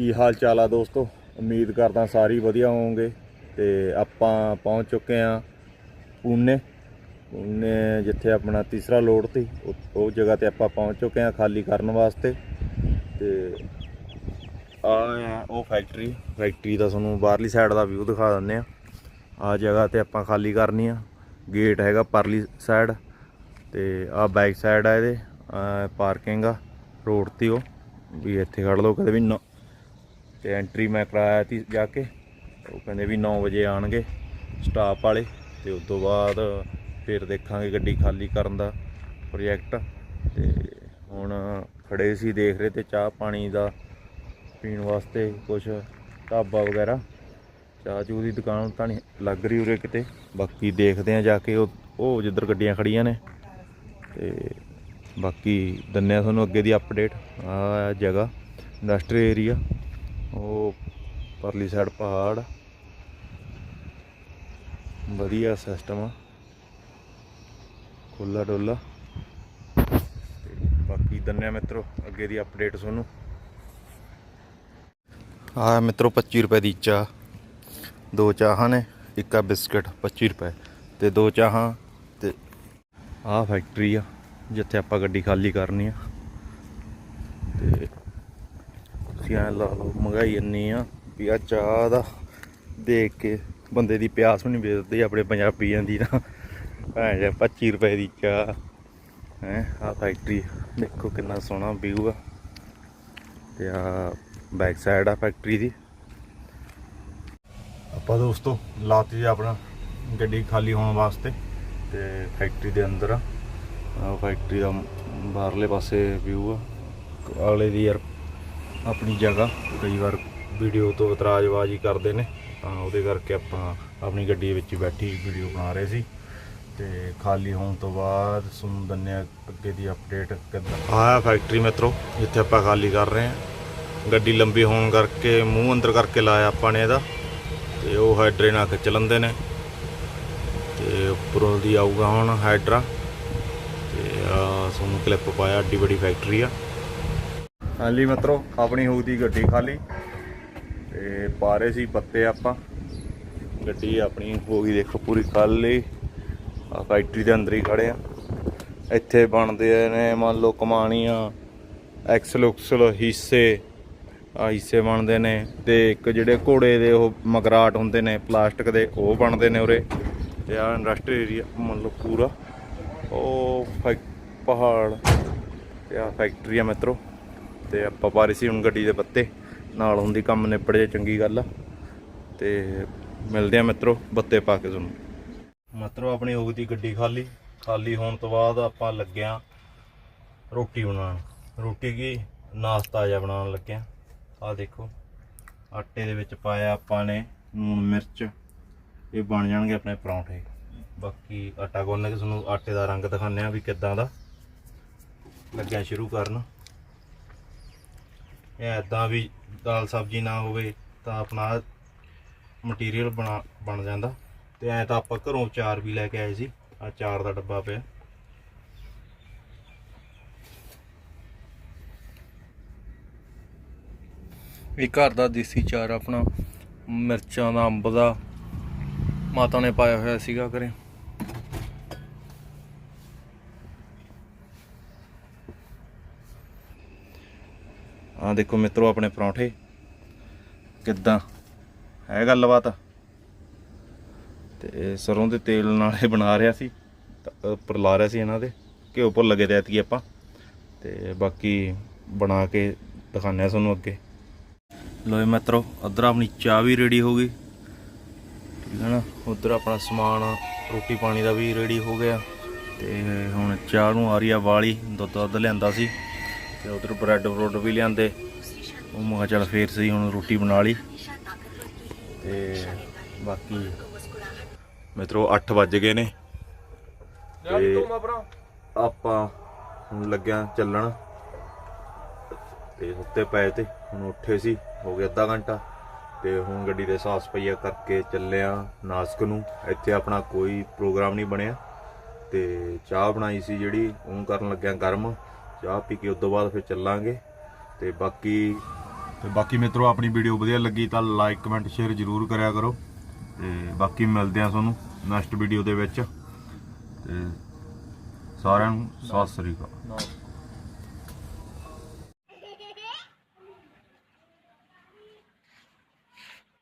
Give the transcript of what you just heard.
ਕੀ ਹਾਲ ਚਾਲ ਆ ਦੋਸਤੋ? ਉਮੀਦ ਕਰਦਾ ਸਾਰੇ ਵਧੀਆ ਹੋਵੋਗੇ ਤੇ ਆਪਾਂ ਪਹੁੰਚ ਚੁੱਕੇ ਆ ਪੂਨੇ। ਪੂਨੇ ਜਿੱਥੇ ਆਪਣਾ ਤੀਸਰਾ ਲੋਡ ਸੀ, ਉਹ- ਉਹ ਜਗ੍ਹਾ ਤੇ ਆਪਾਂ ਪਹੁੰਚ ਚੁੱਕੇ ਆ ਖਾਲੀ ਕਰਨ ਵਾਸਤੇ। ਤੇ ਆ ਆ ਉਹ ਫੈਕਟਰੀ ਫੈਕਟਰੀ ਦਾ ਤੁਹਾਨੂੰ ਬਾਹਰਲੀ ਸਾਈਡ ਦਾ ਵਿਊ ਦਿਖਾ ਦਿੰਦੇ ਆ ਆ ਜਗ੍ਹਾ ਤੇ ਆਪਾਂ ਖਾਲੀ ਕਰਨੀ ਆ। ਗੇਟ ਹੈਗਾ ਪਰਲੀ ਸਾਈਡ ਤੇ ਆ ਬੈਕ ਸਾਈਡ ਆ ਇਹਦੇ। ਪਾਰਕਿੰਗ ਆ ਰੋਡ ਤੇ ਉਹ। ਵੀ ਇੱਥੇ ਖੜ ਲਓ, ਕਦੇ ਵੀ ਨਾ ਤੇ ਐਂਟਰੀ ਮੈਂ ਕਰਾਇਆ ਤੀ ਜਾ ਕੇ। ਉਹ ਕਹਿੰਦੇ ਵੀ 9 ਵਜੇ ਆਣਗੇ ਸਟਾਫ ਵਾਲੇ ਤੇ ਉਸ ਤੋਂ ਬਾਅਦ ਫਿਰ ਦੇਖਾਂਗੇ ਗੱਡੀ ਖਾਲੀ ਕਰਨ ਦਾ ਪ੍ਰੋਜੈਕਟ ਤੇ ਹੁਣ ਖੜੇ ਸੀ ਦੇਖ ਰਹੇ ਤੇ ਚਾਹ ਪਾਣੀ ਦਾ ਪੀਣ ਵਾਸਤੇ ਕੁਝ ਢਾਬਾ ਵਗੈਰਾ। ਚਾਹ ਚੂ ਦੀ ਦੁਕਾਨ ਤਾਂ ਨਹੀਂ ਲੱਗ ਰਹੀ ਉਰੇ ਕਿਤੇ। ਬਾਕੀ ਦੇਖਦੇ ਆ ਜਾ ਕੇ ਉਹ ਉਹ ਜਿੱਧਰ ਗੱਡੀਆਂ ਖੜੀਆਂ ਨੇ। ਤੇ ਬਾਕੀ ਦੰਨੇ ਆ ਤੁਹਾਨੂੰ ਅੱਗੇ ਦੀ ਅਪਡੇਟ ਆ ਜਗ੍ਹਾ ਇੰਡਸਟਰੀ ਏਰੀਆ ਉਹ ਪਰਲੀ ਸਾਈਡ ਪਹਾੜ। ਵਧੀਆ ਸਿਸਟਮ ਆ। ਖੁੱਲਾ ਡੋਲਾ ਤੇ ਬਾਕੀ ਦੰਨੇ ਆ ਮਿੱਤਰੋ, ਅੱਗੇ ਦੀ ਅਪਡੇਟ ਤੁਹਾਨੂੰ। ਆ ਮਿੱਤਰੋ 25 ਰੁਪਏ ਦੀ ਚਾਹ। ਦੋ ਚਾਹਾਂ ਨੇ, ਇੱਕ ਆ ਬਿਸਕਟ 25 ਰੁਪਏ। ਤੇ ਦੋ ਚਾਹਾਂ ਤੇ ਆਹ ਫੈਕਟਰੀ ਆ, ਜਿੱਥੇ ਆਪਾਂ ਗੱਡੀ ਖਾਲੀ ਕਰਨੀ ਆ ਤੇ ਤੁਸੀਂ ਐਂ ਲਾ ਲਓ, ਮੰਗਾਈ ਇੰਨੀ ਆ ਵੀ ਆ ਚਾਹ ਦਾ ਦੇਖ ਕੇ ਬੰਦੇ ਦੀ ਪਿਆਸ ਵੀ ਨਹੀਂ ਵੇਚਦੀ ਆਪਣੇ ਪੰਜਾਬੀਆਂ ਦੀ ਨਾ। ਭੈਣ ਜਾ 25 ਰੁਪਏ ਦੀ ਚਾਹ। ਹੈ ਆ ਫੈਕਟਰੀ ਦੇਖੋ ਕਿੰਨਾ ਸੋਹਣਾ ਵਿਊ ਆ। ਤੇ ਆ ਬੈਕ ਸਾਈਡ ਆ ਫੈਕਟਰੀ ਦੀ। ਆਪਾਂ ਦੋਸਤੋ ਲਾਤੀ ਜੀ ਆਪਣਾ ਗੱਡੀ ਖਾਲੀ ਹੋਣ ਵਾਸਤੇ ਤੇ ਫੈਕਟਰੀ ਦੇ ਅੰਦਰ ਆ। ਆਹ ਫੈਕਟਰੀ ਦਾ ਬਾਹਰਲੇ ਪਾਸੇ ਵਿਊ ਆ। ਅਗਲੇ ਦੀ ਯਾਰ ਆਪਣੀ ਜਗ੍ਹਾ। ਕਈ ਵਾਰ ਵੀਡੀਓ ਤੋਂ ਇਤਰਾਜ਼ਬਾਜ਼ੀ ਕਰਦੇ ਨੇ, ਤਾਂ ਉਹਦੇ ਕਰਕੇ ਆਪਾਂ ਆਪਣੀ ਗੱਡੀ ਵਿੱਚ ਬੈਠੀ ਵੀਡੀਓ ਬਣਾ ਰਹੇ ਸੀ। ਤੇ ਖਾਲੀ ਹੋਣ ਤੋਂ ਬਾਅਦ ਸੁਣ ਦੰਨੇ ਅੱਗੇ ਦੀ ਅਪਡੇਟ ਕਿੱਦਾਂ? ਆਇਆ ਫੈਕਟਰੀ ਮਿੱਤਰੋ, ਜਿੱਥੇ ਆਪਾਂ ਖਾਲੀ ਕਰ ਰਹੇ ਹਾਂ। ਗੱਡੀ ਲੰਬੀ ਹੋਣ ਕਰਕੇ, ਮੂੰਹ ਅੰਦਰ ਕਰਕੇ ਲਾਇਆ ਆਪਾਂ ਨੇ ਇਹਦਾ। ਤੇ ਉਹ ਹਾਈਡਰੇ ਨਾਲ ਖਿੱਚ ਲੈਂਦੇ ਨੇ। ਤੇ ਉੱਪਰੋਂ ਦੀ ਆਊਗਾ ਹੁਣ ਹਾਈਡਰਾ ਤੇ ਆ ਤੁਹਾਨੂੰ ਕਲਿੱਪ ਪਾਇਆ ਏਡੀ ਵੱਡੀ ਫੈਕਟਰੀ ਆ। ਹਾਂਜੀ ਮਿੱਤਰੋ, ਆਪਣੀ ਹੋਊ ਦੀ ਗੱਡੀ ਖਾਲੀ। ਤੇ ਪਾ ਰਹੇ ਸੀ ਪੱਤੇ ਆਪਾਂ। ਗੱਡੀ ਆਪਣੀ ਹੋ ਗਈ ਦੇਖੋ ਪੂਰੀ ਖਾਲੀ। ਆ ਫੈਕਟਰੀ ਦੇ ਅੰਦਰ ਹੀ ਖੜੇ ਆ। ਇੱਥੇ ਬਣਦੇ ਨੇ ਮੰਨ ਲਓ ਕਮਾਣੀਆਂ, ਐਕਸਲ ਉਕਸਲ, ਹਿੱਸੇ। ਆ ਹਿੱਸੇ ਬਣਦੇ ਨੇ ਤੇ ਇੱਕ ਜਿਹੜੇ ਘੋੜੇ ਦੇ ਉਹ ਮਗਰਾਟ ਹੁੰਦੇ ਨੇ, ਪਲਾਸਟਿਕ ਦੇ, ਉਹ ਬਣਦੇ ਨੇ ਉਰੇ। ਤੇ ਆ ਇੰਡਸਟਰੀ ਏਰੀਆ ਮੰਨ ਲਓ ਪੂਰਾ। ਉਹ ਫੈਕ- ਪਹਾੜ। ਤੇ ਆ ਫੈਕਟਰੀ ਆ ਮਿੱਤਰੋ। ਤੇ ਆਪਾਂ ਪਾ ਰਹੇ ਸੀ ਹੁਣ ਗੱਡੀ ਦੇ ਬੱਤੇ ਨਾਲ ਹੁੰਦੀ ਕੰਮ ਨਿਪੜ ਜੇ, ਚੰਗੀ ਗੱਲ ਆ। ਤੇ ਮਿਲਦੇ ਆ ਮਿੱਤਰੋ ਬੱਤੇ ਪਾ ਕੇ ਤੁਹਾਨੂੰ। ਮਿੱਤਰੋ, ਆਪਣੀ ਹੋ ਗਈ ਗੱਡੀ ਖਾਲੀ। ਖਾਲੀ ਹੋਣ ਤੋਂ ਬਾਅਦ ਆਪਾਂ ਲੱਗਿਆ ਰੋਟੀ ਬਣਾਉਣ। ਰੋਟੀ ਕੀ? ਨਾਸ਼ਤਾ ਜਿਹਾ ਬਣਾਉਣ ਲੱਗਿਆ ਆ। ਦੇਖੋ, ਆਟੇ ਦੇ ਵਿੱਚ ਪਾਇਆ ਆਪਾਂ ਨੇ ਨੂਣ ਮਿਰਚ। ਇਹ ਬਣ ਜਾਣਗੇ ਆਪਣੇ ਪਰੌਂਠੇ। ਬਾਕੀ ਆਟਾ ਗੁੰਨ ਕੇ ਤੁਹਾਨੂੰ ਆਟੇ ਦਾ ਰੰਗ ਦਿਖਾਉਂਦੇ ਆ ਵੀ ਕਿੱਦਾਂ ਦਾ। ਲੱਗਿਆ ਸ਼ੁਰੂ ਕਰਨ। ਐਦਾਂ ਵੀ ਦਾਲ ਸਬਜ਼ੀ ਨਾ ਹੋਵੇ ਤਾਂ ਆਪਣਾ ਮਟੀਰੀਅਲ ਬਣਾ, ਬਣ ਜਾਂਦਾ। ਤੇ ਐ ਤਾਂ ਆਪਾਂ ਘਰੋਂ ਚਾਰ ਵੀ ਲੈ ਕੇ ਆਏ ਸੀ, ਆ ਚਾਰ ਦਾ ਡੱਬਾ ਪਿਆ। ਇਹ ਘਰ ਦਾ ਦੇਸੀ ਚਾਰ ਆਪਣਾ ਮਿਰਚਾਂ ਦਾ ਅੰਬ ਦਾ ਮਾਤਾ ਨੇ ਪਾਇਆ ਹੋਇਆ ਸੀਗਾ ਘਰੇ। ਆ ਦੇਖੋ ਮਿੱਤਰੋ ਆਪਣੇ ਪਰੌਂਠੇ, ਕਿੱਦਾਂ? ਹੈ ਗੱਲਬਾਤ? ਤੇ ਸਰੋਂ ਦੇ ਤੇਲ ਨਾਲ ਇਹ ਬਣਾ ਰਿਹਾ ਸੀ ਉੱਪਰ ਲਾ ਰਿਹਾ ਸੀ ਇਹਨਾਂ ਦੇ, ਘਿਓ ਪਰ ਗਏ ਤੇ ਐਤਕੀ ਆਪਾਂ, ਤੇ ਬਾਕੀ ਬਣਾ ਕੇ ਦਿਖਾਉਂਦੇ ਆ ਤੁਹਾਨੂੰ ਅੱਗੇ। ਲੋ ਮਿੱਤਰੋ ਅਦਰ ਆਪਣੀ ਚਾਹ ਵੀ ਰੈਡੀ ਹੋ ਗਈ, ਠੀਕ ਹੈ ਨਾ? ਉਧਰ ਆਪਣਾ ਸਮਾਨ, ਰੋਟੀ ਪਾਣੀ ਦਾ ਵੀ ਰੈਡੀ ਹੋ ਗਿਆ, ਤੇ ਹੁਣ ਚਾਹ ਨੂੰ ਆ ਰਹੀ ਆ ਵਾਲੀ ਦੁੱਧ ਦੁੱਧ ਲਿਆਂਦਾ ਸੀ। ਤੇ ਉਧਰ ਬ੍ਰੈਡ ਬਰੋਡ ਵੀ ਲਿਆਂਦੇ। ਉਹ ਮੈਂ ਚੱਲ ਫੇਰ ਸਹੀ ਹੁਣ ਰੋਟੀ ਬਣਾ ਲਈ। ਤੇ ਬਾਕੀ ਮਿੱਤਰੋ 8 ਵੱਜ ਗਏ ਨੇ। ਤੇ ਆਪਾਂ ਹੁਣ ਲੱਗਿਆ ਚੱਲਣ। ਤੇ ਸੁੱਤੇ ਪਏ ਤੇ ਹੁਣ ਉੱਠੇ ਸੀ ਹੋ ਗਿਆ ਅੱਧਾ ਘੰਟਾ। ਤੇ ਹੁਣ ਗੱਡੀ ਦੇ ਸਾਫ਼ ਸਫਾਈਆ ਕਰਕੇ ਚੱਲਿਆ ਨਾਸਕ ਨੂੰ। ਇੱਥੇ ਆਪਣਾ ਕੋਈ ਪ੍ਰੋਗਰਾਮ ਨਹੀਂ ਬਣਿਆ। ਤੇ ਚਾਹ ਬਣਾਈ ਸੀ ਜਿਹੜੀ ਉਹ ਕਰਨ ਲੱਗਿਆ ਗਰਮ। ਚਾਹ ਪੀ ਕੇ ਉਸ ਤੋਂ ਬਾਅਦ ਫਿਰ ਚੱਲਾਂਗੇ। ਤੇ ਬਾਕੀ ਤੇ ਬਾਕੀ ਮਿੱਤਰੋ ਆਪਣੀ ਵੀਡੀਓ ਵਧੀਆ ਲੱਗੀ ਤਾਂ ਲਾਈਕ ਕਮੈਂਟ ਸ਼ੇਅਰ ਜ਼ਰੂਰ ਕਰਿਆ ਕਰੋ। ਤੇ ਬਾਕੀ ਮਿਲਦੇ ਆ ਤੁਹਾਨੂੰ ਨੈਕਸਟ ਵੀਡੀਓ ਦੇ ਵਿੱਚ। ਤੇ ਸਾਰਿਆਂ ਨੂੰ ਸਤਿ ਸ੍ਰੀ ਅਕਾਲ।